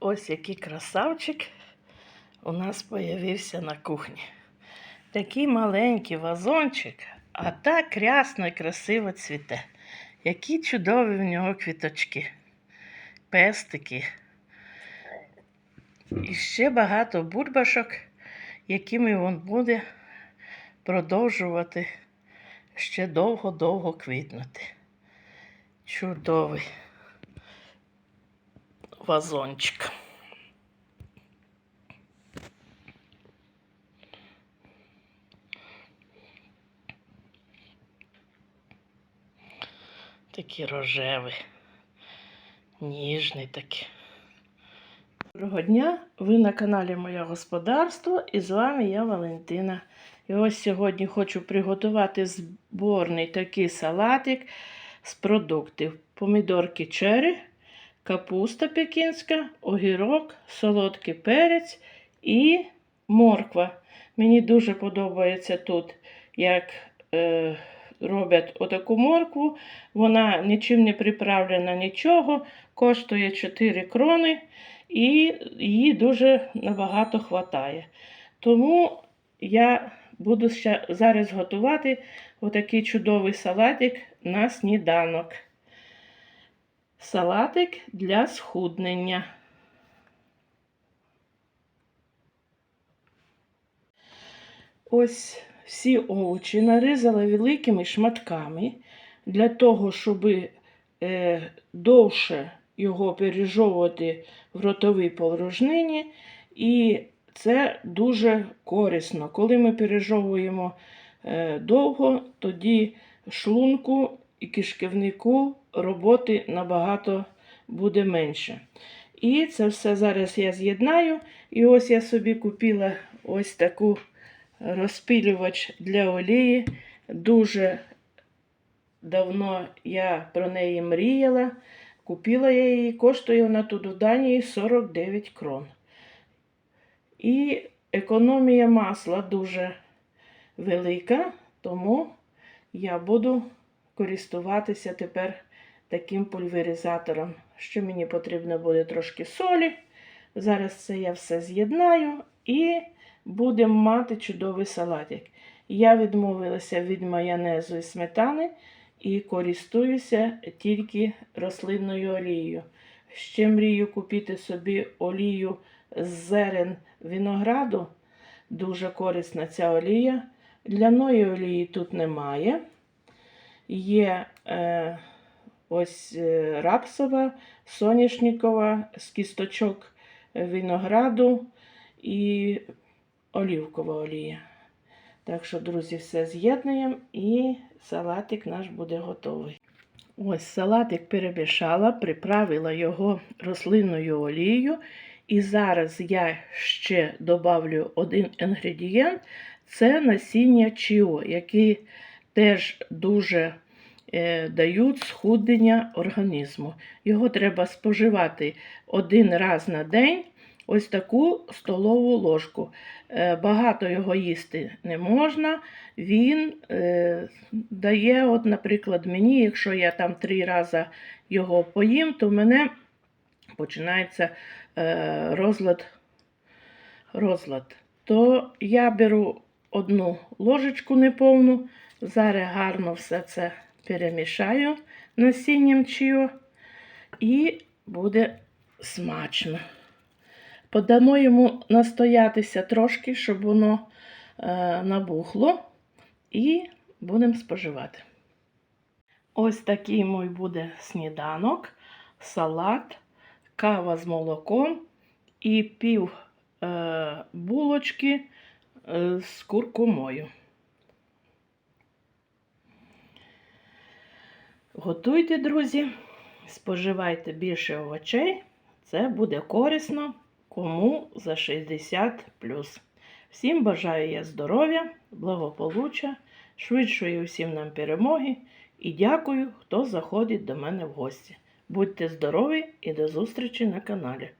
Ось який красавчик у нас появився на кухні. Такий маленький вазончик, а так рясно і красиво цвіте. Які чудові в нього квіточки, пестики. І ще багато бульбашок, якими він буде продовжувати ще довго-довго квітнути. Чудовий вазончик. Такий рожевий, ніжний такий. Доброго дня! Ви на каналі Моє Господарство і з вами я Валентина. І ось сьогодні хочу приготувати зборний такий салатик з продуктів. Помідорки черри, капуста пекінська, огірок, солодкий перець і морква. Мені дуже подобається тут, як е, роблять отаку моркву. Вона нічим не приправлена нічого, коштує 4 крони і її дуже набагато хватає. Тому я буду ще зараз готувати отакий чудовий салатик на сніданок. Салатик для схуднення. Ось всі овочі нарізала великими шматками для того, щоб е, довше його пережовувати в ротовій порожнині. І це дуже корисно. Коли ми пережовуємо е, довго, тоді шлунку і кишківнику роботи набагато буде менше. І це все зараз я з'єднаю. І ось я собі купила ось таку розпилювач для олії. Дуже давно я про неї мріяла. Купила я її, коштує вона тут в Данії 49 крон. І економія масла дуже велика, тому я буду користуватися тепер таким пульверизатором. Що мені потрібно буде трошки солі. Зараз це я все з'єднаю і будемо мати чудовий салатик. Я відмовилася від майонезу і сметани і користуюся тільки рослинною олією. Ще мрію купити собі олію з зерен винограду. Дуже корисна ця олія. Ляної олії тут немає. Є е, ось е, рапсова, соняшникова, з кісточок винограду і олівкова олія. Так що, друзі, все з'єднуємо і салатик наш буде готовий. Ось салатик перемішала, приправила його рослинною олією. І зараз я ще добавлю один інгредієнт це насіння чіо, які теж дуже е, дають схуднення організму. Його треба споживати один раз на день. Ось таку столову ложку. Е, багато його їсти не можна. Він е, дає, от, наприклад, мені, якщо я там три рази його поїм, то в мене починається е, розлад. розлад. То я беру одну ложечку неповну, зараз гарно все це перемішаю насінням чіо, і буде смачно. Подамо йому настоятися трошки, щоб воно е, набухло, і будемо споживати. Ось такий мій буде сніданок, салат, кава з молоком і пів е, булочки е, з куркумою. Готуйте, друзі, споживайте більше овочей, це буде корисно кому за 60 Всім бажаю я здоров'я, благополуччя, швидшої усім нам перемоги і дякую, хто заходить до мене в гості. Будьте здорові і до зустрічі на каналі.